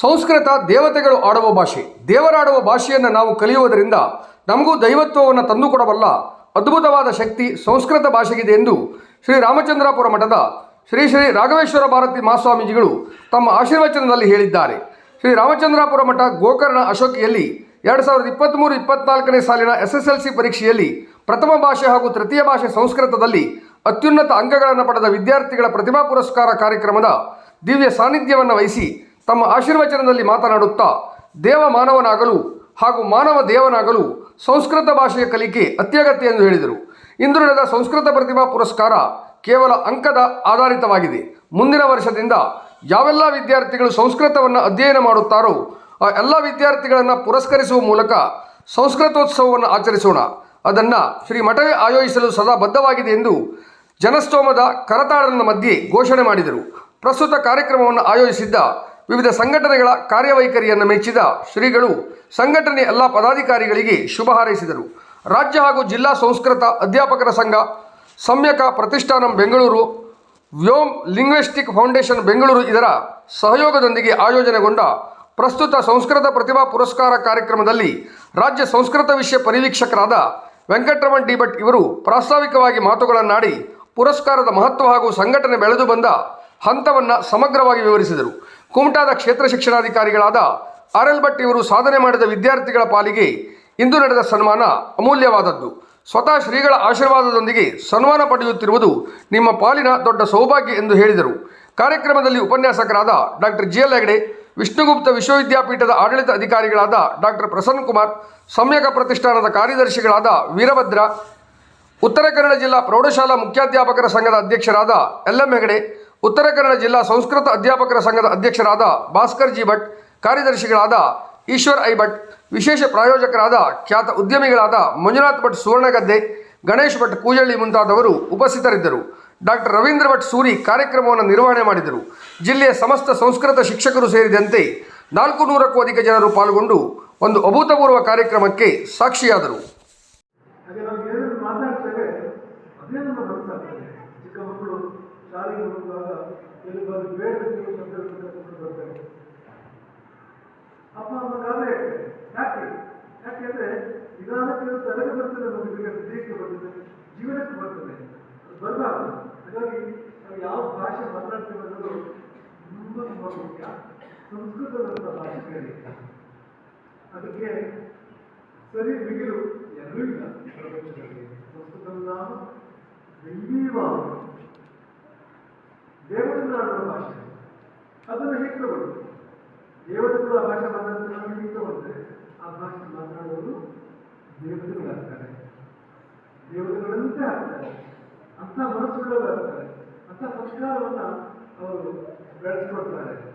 ಸಂಸ್ಕೃತ ದೇವತೆಗಳು ಆಡುವ ಭಾಷೆ. ದೇವರಾಡುವ ಭಾಷೆಯನ್ನು ನಾವು ಕಲಿಯುವುದರಿಂದ ನಮಗೂ ದೈವತ್ವವನ್ನು ತಂದುಕೊಡಬಲ್ಲ ಅದ್ಭುತವಾದ ಶಕ್ತಿ ಸಂಸ್ಕೃತ ಭಾಷೆಗಿದೆ ಎಂದು ಶ್ರೀ ರಾಮಚಂದ್ರಾಪುರ ಮಠದ ಶ್ರೀ ಶ್ರೀ ರಾಘವೇಶ್ವರ ಭಾರತಿ ಮಹಾಸ್ವಾಮೀಜಿಗಳು ತಮ್ಮ ಆಶೀರ್ವಚನದಲ್ಲಿ ಹೇಳಿದ್ದಾರೆ. ಶ್ರೀ ರಾಮಚಂದ್ರಾಪುರ ಮಠ ಗೋಕರ್ಣ ಅಶೋಕಿಯಲ್ಲಿ ಎರಡು ಸಾವಿರದ ಇಪ್ಪತ್ತ್ಮೂರು ಇಪ್ಪತ್ನಾಲ್ಕನೇ ಸಾಲಿನ ಎಸ್ ಎಸ್ ಎಲ್ ಸಿ ಪರೀಕ್ಷೆಯಲ್ಲಿ ಪ್ರಥಮ ಭಾಷೆ ಹಾಗೂ ತೃತೀಯ ಭಾಷೆ ಸಂಸ್ಕೃತದಲ್ಲಿ ಅತ್ಯುನ್ನತ ಅಂಕಗಳನ್ನು ಪಡೆದ ವಿದ್ಯಾರ್ಥಿಗಳ ಪ್ರತಿಭಾ ಪುರಸ್ಕಾರ ಕಾರ್ಯಕ್ರಮದ ದಿವ್ಯ ಸಾನ್ನಿಧ್ಯವನ್ನು ವಹಿಸಿ ತಮ್ಮ ಆಶೀರ್ವಚನದಲ್ಲಿ ಮಾತನಾಡುತ್ತಾ ದೇವ ಮಾನವನಾಗಲು ಹಾಗೂ ಮಾನವ ದೇವನಾಗಲು ಸಂಸ್ಕೃತ ಭಾಷೆಯ ಕಲಿಕೆ ಅತ್ಯಗತ್ಯ ಎಂದು ಹೇಳಿದರು. ಇಂದು ನಡೆದ ಸಂಸ್ಕೃತ ಪ್ರತಿಭಾ ಪುರಸ್ಕಾರ ಕೇವಲ ಅಂಕದ ಆಧಾರಿತವಾಗಿದೆ. ಮುಂದಿನ ವರ್ಷದಿಂದ ಯಾವೆಲ್ಲ ವಿದ್ಯಾರ್ಥಿಗಳು ಸಂಸ್ಕೃತವನ್ನು ಅಧ್ಯಯನ ಮಾಡುತ್ತಾರೋ ಆ ಎಲ್ಲ ವಿದ್ಯಾರ್ಥಿಗಳನ್ನು ಪುರಸ್ಕರಿಸುವ ಮೂಲಕ ಸಂಸ್ಕೃತೋತ್ಸವವನ್ನು ಆಚರಿಸೋಣ. ಅದನ್ನು ಶ್ರೀ ಮಠವೇ ಆಯೋಜಿಸಲು ಸದಾ ಬದ್ಧವಾಗಿದೆ ಎಂದು ಜನಸ್ತೋಮದ ಕರತಾಳನ ಮಧ್ಯೆ ಘೋಷಣೆ ಮಾಡಿದರು. ಪ್ರಸ್ತುತ ಕಾರ್ಯಕ್ರಮವನ್ನು ಆಯೋಜಿಸಿದ್ದ ವಿವಿಧ ಸಂಘಟನೆಗಳ ಕಾರ್ಯವೈಖರಿಯನ್ನು ಮೆಚ್ಚಿದ ಶ್ರೀಗಳು ಸಂಘಟನೆ ಎಲ್ಲ ಪದಾಧಿಕಾರಿಗಳಿಗೆ ಶುಭ ಹಾರೈಸಿದರು. ರಾಜ್ಯ ಹಾಗೂ ಜಿಲ್ಲಾ ಸಂಸ್ಕೃತ ಅಧ್ಯಾಪಕರ ಸಂಘ, ಸಮ್ಯಕ ಪ್ರತಿಷ್ಠಾನಂ ಬೆಂಗಳೂರು, ವ್ಯೋಮ್ ಲಿಂಗ್ವಿಸ್ಟಿಕ್ ಫೌಂಡೇಶನ್ ಬೆಂಗಳೂರು ಇದರ ಸಹಯೋಗದೊಂದಿಗೆ ಆಯೋಜನೆಗೊಂಡ ಪ್ರಸ್ತುತ ಸಂಸ್ಕೃತ ಪ್ರತಿಭಾ ಪುರಸ್ಕಾರ ಕಾರ್ಯಕ್ರಮದಲ್ಲಿ ರಾಜ್ಯ ಸಂಸ್ಕೃತ ವಿಷಯ ಪರಿವೀಕ್ಷಕರಾದ ವೆಂಕಟರಮಣ್ ಡಿ ಭಟ್ ಇವರು ಪ್ರಾಸ್ತಾವಿಕವಾಗಿ ಮಾತುಗಳನ್ನಾಡಿ, ಪುರಸ್ಕಾರದ ಮಹತ್ವ ಹಾಗೂ ಸಂಘಟನೆ ಬೆಳೆದು ಬಂದ ಹಂತವನ್ನು ಸಮಗ್ರವಾಗಿ ವಿವರಿಸಿದರು. ಕುಮಟಾದ ಕ್ಷೇತ್ರ ಶಿಕ್ಷಣಾಧಿಕಾರಿಗಳಾದ ಆರ್ ಎಲ್ ಭಟ್ ಇವರು ಸಾಧನೆ ಮಾಡಿದ ವಿದ್ಯಾರ್ಥಿಗಳ ಪಾಲಿಗೆ ಇಂದು ನಡೆದ ಸನ್ಮಾನ ಅಮೂಲ್ಯವಾದದ್ದು. ಸ್ವತಃ ಶ್ರೀಗಳ ಆಶೀರ್ವಾದದೊಂದಿಗೆ ಸನ್ಮಾನ ಪಡೆಯುತ್ತಿರುವುದು ನಿಮ್ಮ ಪಾಲಿನ ದೊಡ್ಡ ಸೌಭಾಗ್ಯ ಎಂದು ಹೇಳಿದರು. ಕಾರ್ಯಕ್ರಮದಲ್ಲಿ ಉಪನ್ಯಾಸಕರಾದ doctor G L Hegde, Vishnugupta ವಿಶ್ವವಿದ್ಯಾಪೀಠದ ಆಡಳಿತ ಅಧಿಕಾರಿಗಳಾದ ಡಾಕ್ಟರ್ ಪ್ರಸನ್ನ ಕುಮಾರ್, ಸಮ್ಯಕ ಪ್ರತಿಷ್ಠಾನದ ಕಾರ್ಯದರ್ಶಿಗಳಾದ ವೀರಭದ್ರ, ಉತ್ತರ ಕನ್ನಡ ಜಿಲ್ಲಾ ಪ್ರೌಢಶಾಲಾ ಮುಖ್ಯಾಧ್ಯಾಪಕರ ಸಂಘದ ಅಧ್ಯಕ್ಷರಾದ ಎಲ್ ಎಂ ಹೆಗಡೆ ಉತ್ತರ ಕನ್ನಡ ಜಿಲ್ಲಾ ಸಂಸ್ಕೃತ ಅಧ್ಯಾಪಕರ ಸಂಘದ ಅಧ್ಯಕ್ಷರಾದ ಭಾಸ್ಕರ್ ಜಿ ಭಟ್, ಕಾರ್ಯದರ್ಶಿಗಳಾದ ಈಶ್ವರ್ ಐ ಭಟ್, ವಿಶೇಷ ಪ್ರಾಯೋಜಕರಾದ ಖ್ಯಾತ ಉದ್ಯಮಿಗಳಾದ ಮಂಜುನಾಥ್ ಭಟ್ ಸುವರ್ಣಗದ್ದೆ, ಗಣೇಶ್ ಭಟ್ ಕೂಜಳ್ಳಿ ಮುಂತಾದವರು ಉಪಸ್ಥಿತರಿದ್ದರು. ಡಾಕ್ಟರ್ ರವೀಂದ್ರ ಭಟ್ ಸೂರಿ ಕಾರ್ಯಕ್ರಮವನ್ನು ನಿರ್ವಹಣೆ ಮಾಡಿದರು. ಜಿಲ್ಲೆಯ ಸಮಸ್ತ ಸಂಸ್ಕೃತ ಶಿಕ್ಷಕರು ಸೇರಿದಂತೆ ನಾಲ್ಕು ನೂರಕ್ಕೂ ಅಧಿಕ ಜನರು ಪಾಲ್ಗೊಂಡು ಒಂದು ಅಭೂತಪೂರ್ವ ಕಾರ್ಯಕ್ರಮಕ್ಕೆ ಸಾಕ್ಷಿಯಾದರು ಹಾಗೆ ನಾವು ಏನೇನು ಮಾತಾಡ್ತೇವೆ ಅದೇ ನಮ್ಮ ಮನಸ್ಸಾಗ್ತದೆ ಚಿಕ್ಕ ಮಕ್ಕಳು ಶಾಲೆಗೆ ಹೋಗುವಾಗ ಎಲ್ಲಿ ಬಂದು ಬೇಡ ನೀವು ಶಬ್ದಗಳನ್ನು ಕರ್ಕೊಂಡು ಬರ್ತಾರೆ. ಅಪ್ಪ, ಅಮ್ಮ ಗಾಬರಿ ಯಾಕೆ? ಯಾಕೆ ಅಂದ್ರೆ ನಿಧಾನಕ್ಕೆ ತಲೆಗೆ ಬರ್ತದೆ ಮಗುವಿಗೆ ಹೃದಯಕ್ಕೆ ಬರ್ತದೆ, ಜೀವನಕ್ಕೆ ಬರ್ತದೆ. ಅದು ಹಾಗಾಗಿ ನಾವು ಯಾವ ಭಾಷೆ ಮಾತಾಡ್ತೇವೆ ಅನ್ನೋದು ತುಂಬ ತುಂಬ ಮುಖ್ಯ. ಸಂಸ್ಕೃತದಂಥ ಕೇಳಿ ಅದಕ್ಕೆ ಸರಿ ಮಿಗಿಲು ಎರಡೂ ಇಲ್ಲ. ಪ್ರಪಂಚದಲ್ಲಿ ಸಂಸ್ಕೃತ ನಾಮ ಬೆಂಬೀವ ದೇವತನಾಡುವ ಭಾಷೆ. ಅದನ್ನು ಹೇಗೆ ತಗೊಂಡು ದೇವತೆಗಳು ಆ ಭಾಷೆ ಮಾತಾಡ್ತಾರೆ ಹೇಗೆ ತಗೊಂಡ್ರೆ ಆ ಭಾಷೆ ಮಾತನಾಡುವವರು ದೇವತೆಗಳಾಗ್ತಾರೆ. ದೇವತೆಗಳಂತೆ ಆಗ್ತಾರೆ. ಅಂಥ ಮನಸ್ಸುಳ್ಳವರಾಗ್ತಾರೆ. ಅಂಥ ಸಂಸ್ಕಾರವನ್ನು ಅವರು ಬೆಳೆಸ್ಕೊಡ್ತಾರೆ